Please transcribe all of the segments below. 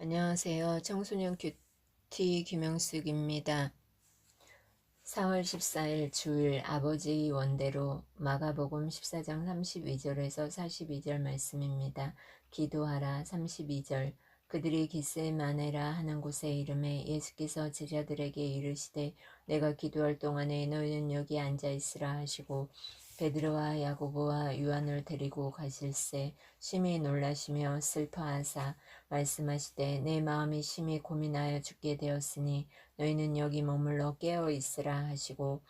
안녕하세요. 청소년 큐티 김영숙입니다. 4월 14일 주일 아버지 원대로 마가복음 14장 32절에서 42절 말씀입니다. 기도하라 32절 그들이 기세마네라 하는 곳에 이름에 예수께서 제자들에게 이르시되 내가 기도할 동안에 너희는 여기 앉아 있으라 하시고 베드로와 야고보와 요한을 데리고 가실새 심히 놀라시며 슬퍼하사 말씀하시되 내 마음이 심히 고민하여 죽게 되었으니 너희는 여기 머물러 깨어 있으라 하시고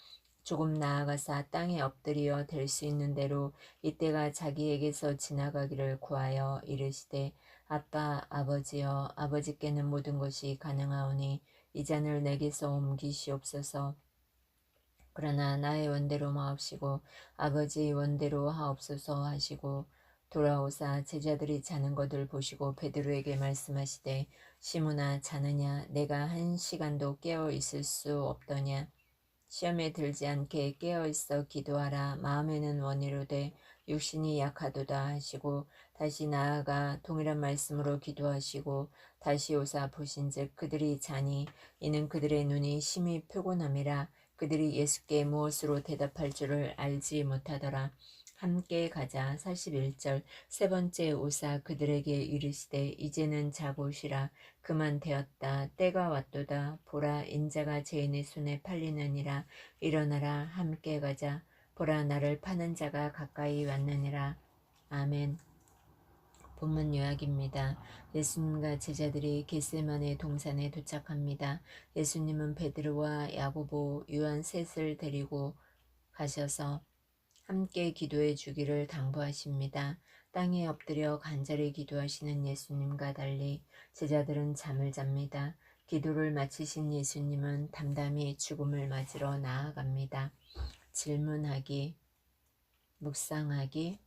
조금 나아가사 땅에 엎드려 될수 있는 대로 이때가 자기에게서 지나가기를 구하여 이르시되 아빠 아버지여 아버지께는 모든 것이 가능하오니 이 잔을 내게서 옮기시옵소서 그러나 나의 원대로 마옵시고 아버지 원대로 하옵소서 하시고 돌아오사 제자들이 자는 것을 보시고 베드로에게 말씀하시되 시므나 자느냐? 내가 한 시간도 깨어 있을 수 없더냐? 시험에 들지 않게 깨어 있어 기도하라. 마음에는 원이로되 육신이 약하도다 하시고 다시 나아가 동일한 말씀으로 기도하시고 다시 오사 보신즉 그들이 자니 이는 그들의 눈이 심히 표곤함이라 그들이 예수께 무엇으로 대답할 줄을 알지 못하더라. 함께 가자. 41절. 세 번째 오사 그들에게 이르시되 이제는 자고 쉬라. 그만 되었다. 때가 왔도다. 보라 인자가 죄인의 손에 팔리느니라. 일어나라. 함께 가자. 보라 나를 파는 자가 가까이 왔느니라. 아멘 본문 요약입니다. 예수님과 제자들이 겟세만의 동산에 도착합니다. 예수님은 베드로와 야고보, 요한 셋을 데리고 가셔서 함께 기도해 주기를 당부하십니다. 땅에 엎드려 간절히 기도하시는 예수님과 달리 제자들은 잠을 잡니다. 기도를 마치신 예수님은 담담히 죽음을 맞으러 나아갑니다. 질문하기, 묵상하기,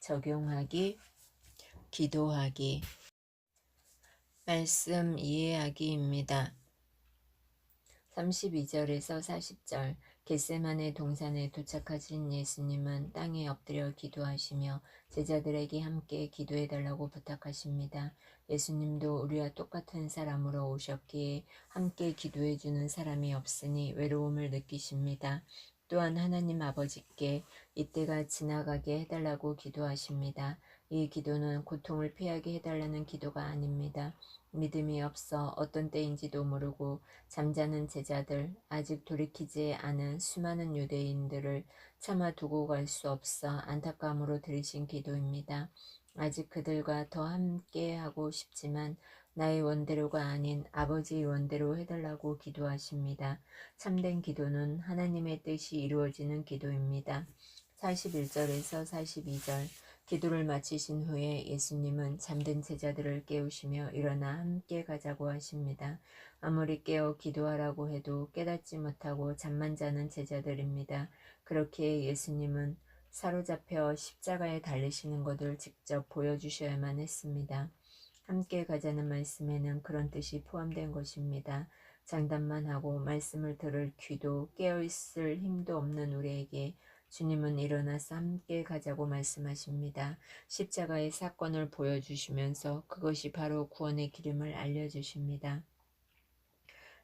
적용하기, 기도하기 말씀 이해하기입니다. 32절에서 40절 겟세만의 동산에 도착하신 예수님은 땅에 엎드려 기도하시며 제자들에게 함께 기도해 달라고 부탁하십니다. 예수님도 우리와 똑같은 사람으로 오셨기에 함께 기도해 주는 사람이 없으니 외로움을 느끼십니다. 또한 하나님 아버지께 이때가 지나가게 해달라고 기도하십니다. 이 기도는 고통을 피하게 해달라는 기도가 아닙니다. 믿음이 없어 어떤 때인지도 모르고 잠자는 제자들, 아직 돌이키지 않은 수많은 유대인들을 차마 두고 갈 수 없어 안타까움으로 들으신 기도입니다. 아직 그들과 더 함께 하고 싶지만 나의 원대로가 아닌 아버지의 원대로 해달라고 기도하십니다. 참된 기도는 하나님의 뜻이 이루어지는 기도입니다. 41절에서 42절 기도를 마치신 후에 예수님은 잠든 제자들을 깨우시며 일어나 함께 가자고 하십니다. 아무리 깨어 기도하라고 해도 깨닫지 못하고 잠만 자는 제자들입니다. 그렇게 예수님은 사로잡혀 십자가에 달리시는 것을 직접 보여주셔야만 했습니다. 함께 가자는 말씀에는 그런 뜻이 포함된 것입니다. 장담만 하고 말씀을 들을 귀도 깨어있을 힘도 없는 우리에게 주님은 일어나서 함께 가자고 말씀하십니다. 십자가의 사건을 보여주시면서 그것이 바로 구원의 기름을 알려주십니다.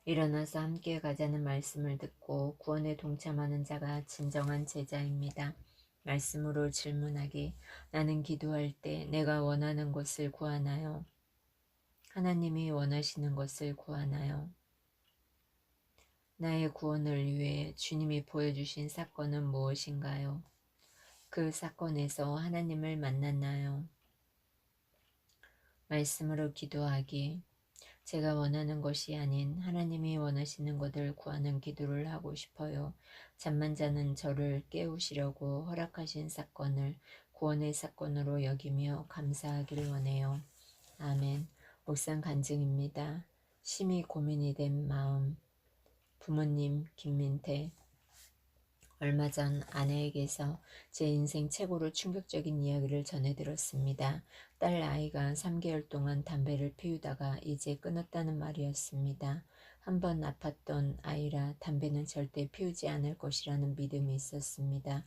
일어나서 함께 가자는 말씀을 듣고 구원에 동참하는 자가 진정한 제자입니다. 말씀으로 질문하기 나는 기도할 때 내가 원하는 것을 구하나요? 하나님이 원하시는 것을 구하나요? 나의 구원을 위해 주님이 보여주신 사건은 무엇인가요? 그 사건에서 하나님을 만났나요? 말씀으로 기도하기. 제가 원하는 것이 아닌 하나님이 원하시는 것을 구하는 기도를 하고 싶어요. 잠만 자는 저를 깨우시려고 허락하신 사건을 구원의 사건으로 여기며 감사하기를 원해요. 아멘. 묵상 간증입니다. 심히 고민이 된 마음. 부모님 김민태 얼마 전 아내에게서 제 인생 최고로 충격적인 이야기를 전해 들었습니다. 딸 아이가 3개월 동안 담배를 피우다가 이제 끊었다는 말이었습니다. 한번 아팠던 아이라 담배는 절대 피우지 않을 것이라는 믿음이 있었습니다.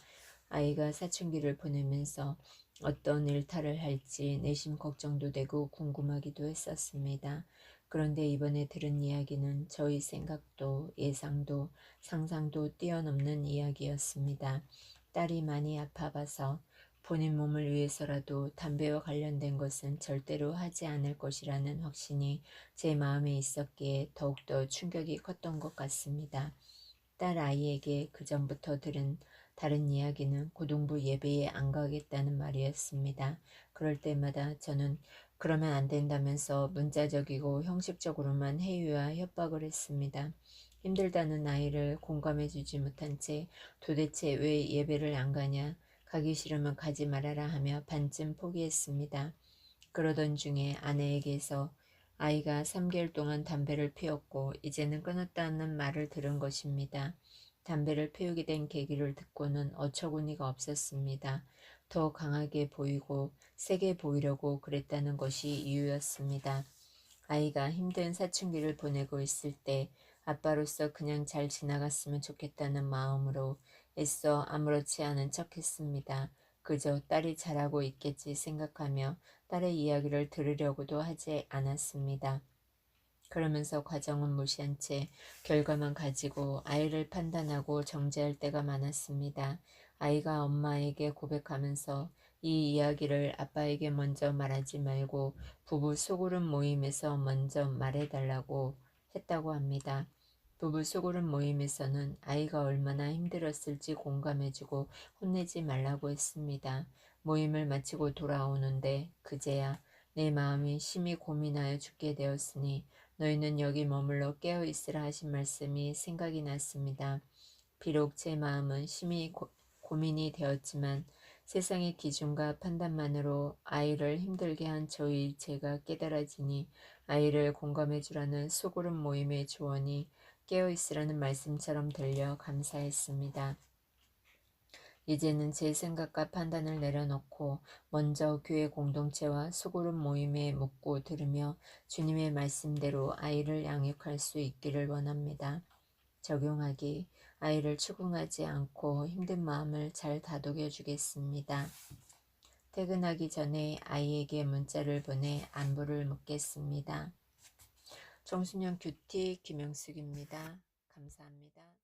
아이가 사춘기를 보내면서 어떤 일탈을 할지 내심 걱정도 되고 궁금하기도 했었습니다. 그런데 이번에 들은 이야기는 저희 생각도 예상도 상상도 뛰어넘는 이야기였습니다. 딸이 많이 아파봐서 본인 몸을 위해서라도 담배와 관련된 것은 절대로 하지 않을 것이라는 확신이 제 마음에 있었기에 더욱더 충격이 컸던 것 같습니다. 딸 아이에게 그 전부터 들은 다른 이야기는 고등부 예배에 안 가겠다는 말이었습니다. 그럴 때마다 저는 그러면 안 된다면서 문자적이고 형식적으로만 해유와 협박을 했습니다. 힘들다는 아이를 공감해 주지 못한 채 도대체 왜 예배를 안 가냐, 가기 싫으면 가지 말아라 하며 반쯤 포기했습니다. 그러던 중에 아내에게서 아이가 3개월 동안 담배를 피웠고 이제는 끊었다는 말을 들은 것입니다. 담배를 피우게 된 계기를 듣고는 어처구니가 없었습니다. 더 강하게 보이고 세게 보이려고 그랬다는 것이 이유였습니다. 아이가 힘든 사춘기를 보내고 있을 때 아빠로서 그냥 잘 지나갔으면 좋겠다는 마음으로 애써 아무렇지 않은 척 했습니다. 그저 딸이 잘하고 있겠지 생각하며 딸의 이야기를 들으려고도 하지 않았습니다. 그러면서 과정은 무시한 채 결과만 가지고 아이를 판단하고 정죄할 때가 많았습니다. 아이가 엄마에게 고백하면서 이 이야기를 아빠에게 먼저 말하지 말고 부부 소그룹 모임에서 먼저 말해달라고 했다고 합니다. 부부 소그룹 모임에서는 아이가 얼마나 힘들었을지 공감해주고 혼내지 말라고 했습니다. 모임을 마치고 돌아오는데 그제야 내 마음이 심히 고민하여 죽게 되었으니 너희는 여기 머물러 깨어 있으라 하신 말씀이 생각이 났습니다. 비록 제 마음은 심히 고, 고민이 되었지만 세상의 기준과 판단만으로 아이를 힘들게 한 저희 제가 깨달아지니 아이를 공감해 주라는 소그룹 모임의 조언이 깨어 있으라는 말씀처럼 들려 감사했습니다. 이제는 제 생각과 판단을 내려놓고 먼저 교회 공동체와 소그룹 모임에 묻고 들으며 주님의 말씀대로 아이를 양육할 수 있기를 원합니다. 적용하기 아이를 추궁하지 않고 힘든 마음을 잘 다독여 주겠습니다. 퇴근하기 전에 아이에게 문자를 보내 안부를 묻겠습니다. 정순영 큐티 김영숙입니다. 감사합니다.